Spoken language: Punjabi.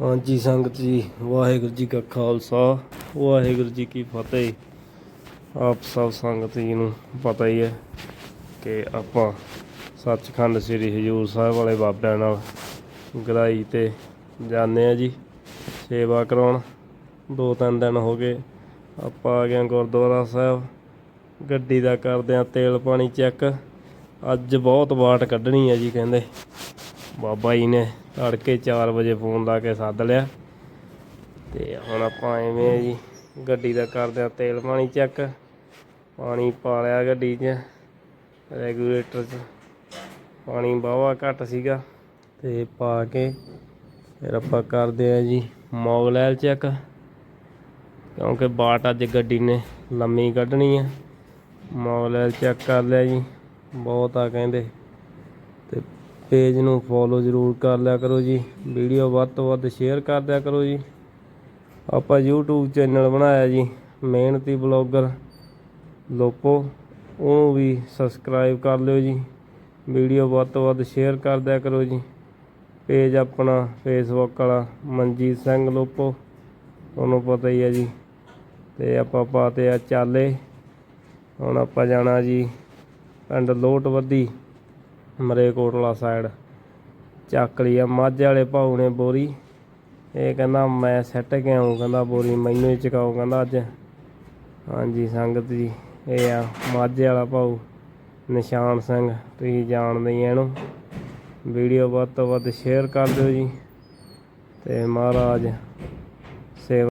ਹਾਂਜੀ ਸੰਗਤ ਜੀ, ਵਾਹਿਗੁਰੂ ਜੀ ਕਾ ਖਾਲਸਾ, ਵਾਹਿਗੁਰੂ ਜੀ ਕੀ ਫਤਿਹ। ਆਪ ਸਭ ਸੰਗਤ ਜੀ ਨੂੰ ਪਤਾ ਹੀ ਹੈ ਕਿ ਆਪਾਂ ਸੱਚਖੰਡ ਸ੍ਰੀ ਹਜੂਰ ਸਾਹਿਬ ਵਾਲੇ ਬਾਬਿਆਂ ਨਾਲ ਗਰਾਈ ਤੇ ਜਾਂਦੇ ਆ ਜੀ, ਸੇਵਾ ਕਰਾਉਣ। ਦੋ ਤਿੰਨ ਦਿਨ ਹੋ ਗਏ, ਆਪਾਂ ਆ ਗਏ ਹਾਂ ਗੁਰਦੁਆਰਾ ਸਾਹਿਬ। ਗੱਡੀ ਦਾ ਕਰਦੇ ਆ ਤੇਲ ਪਾਣੀ ਚੈੱਕ। ਅੱਜ ਬਹੁਤ ਬਾਟ ਕੱਢਣੀ ਹੈ ਜੀ ਕਹਿੰਦੇ। ਬਾਬਾ ਜੀ ਨੇ ਤੜਕੇ 4 ਵਜੇ ਫੋਨ ਲਾ ਕੇ ਸੱਦ ਲਿਆ। ਤੇ ਹੁਣ ਆਪਾਂ ਐਵੇਂ ਜੀ, ਗੱਡੀ ਦਾ ਕਰਦੇ ਆ ਤੇਲ ਪਾਣੀ ਚੈੱਕ ਪਾਣੀ ਪਾ ਲਿਆ ਗੱਡੀ 'ਚ, ਰੈਗੂਲੇਟਰ 'ਚ। ਪਾਣੀ ਬਾਵਾ ਘੱਟ ਸੀਗਾ ਤੇ ਪਾ ਕੇ ਫਿਰ ਆਪਾਂ ਕਰਦੇ ਆ ਜੀ ਮੋਗਲੈਲ ਚੈੱਕ ਕਿਉਂਕਿ ਬਾਟ ਅੱਜ ਗੱਡੀ ਨੇ ਲੰਮੀ ਕੱਢਣੀ ਆ। ਮੋਗਲੈਲ ਚੈੱਕ ਕਰ ਲਿਆ ਜੀ, ਬਹੁਤ ਆ ਕਹਿੰਦੇ। ਤੇ ਪੇਜ ਨੂੰ ਫੋਲੋ ਜ਼ਰੂਰ ਕਰ ਲਿਆ ਕਰੋ ਜੀ। ਵੀਡੀਓ ਵੱਧ ਤੋਂ ਵੱਧ ਸ਼ੇਅਰ ਕਰ ਦਿਆ ਕਰੋ ਜੀ। ਆਪਾਂ YouTube ਚੈਨਲ ਬਣਾਇਆ ਜੀ, ਮਿਹਨਤੀ ਬਲੌਗਰ ਲੋਪੋ ਉਹਨੂੰ ਵੀ ਸਬਸਕ੍ਰਾਈਬ ਕਰ ਲਿਓ ਜੀ। ਵੀਡੀਓ ਵੱਧ ਤੋਂ ਵੱਧ ਸ਼ੇਅਰ ਕਰ ਦਿਆ ਕਰੋ ਜੀ। ਪੇਜ ਆਪਣਾ ਫੇਸਬੁੱਕ ਵਾਲਾ ਮਨਜੀਤ ਸਿੰਘ ਲੋਪੋ ਤੁਹਾਨੂੰ ਪਤਾ ਹੀ ਹੈ ਜੀ। ਤੇ ਆਪਾਂ ਪਾਤੇ ਆ ਚਾਲੇ। ਹੁਣ ਆਪਾਂ ਜਾਣਾ ਜੀ ਪਿੰਡ ਲੋਟਵੱਦੀ। ਮਰੇਕੋਟਲਾ ਸਾਈਡ ਚੱਕ ਲਈ ਆ, ਮਾਝੇ ਵਾਲੇ ਭਾਊ ਨੇ ਬੋਰੀ। ਇਹ ਕਹਿੰਦਾ, ਮੈਂ ਸੈੱਟ ਕੇ ਆਉਂ ਕਹਿੰਦਾ, ਬੋਰੀ ਮੈਨੂੰ ਹੀ ਚਕਾਓ। ਕਹਿੰਦਾ, ਅੱਜ। ਹਾਂਜੀ, ਸੰਗਤ ਜੀ, ਇਹ ਆ, ਮਾਝੇ ਵਾਲਾ ਭਾਊ ਨਿਸ਼ਾਨ ਸਿੰਘ। ਤੁਸੀਂ ਜਾਣਦੇ ਹੀ ਇਹਨੂੰ। ਵੀਡੀਓ ਵੱਧ ਤੋਂ ਵੱਧ ਸ਼ੇਅਰ ਕਰ ਦਿਓ ਜੀ। ਤੇ ਮਹਾਰਾਜ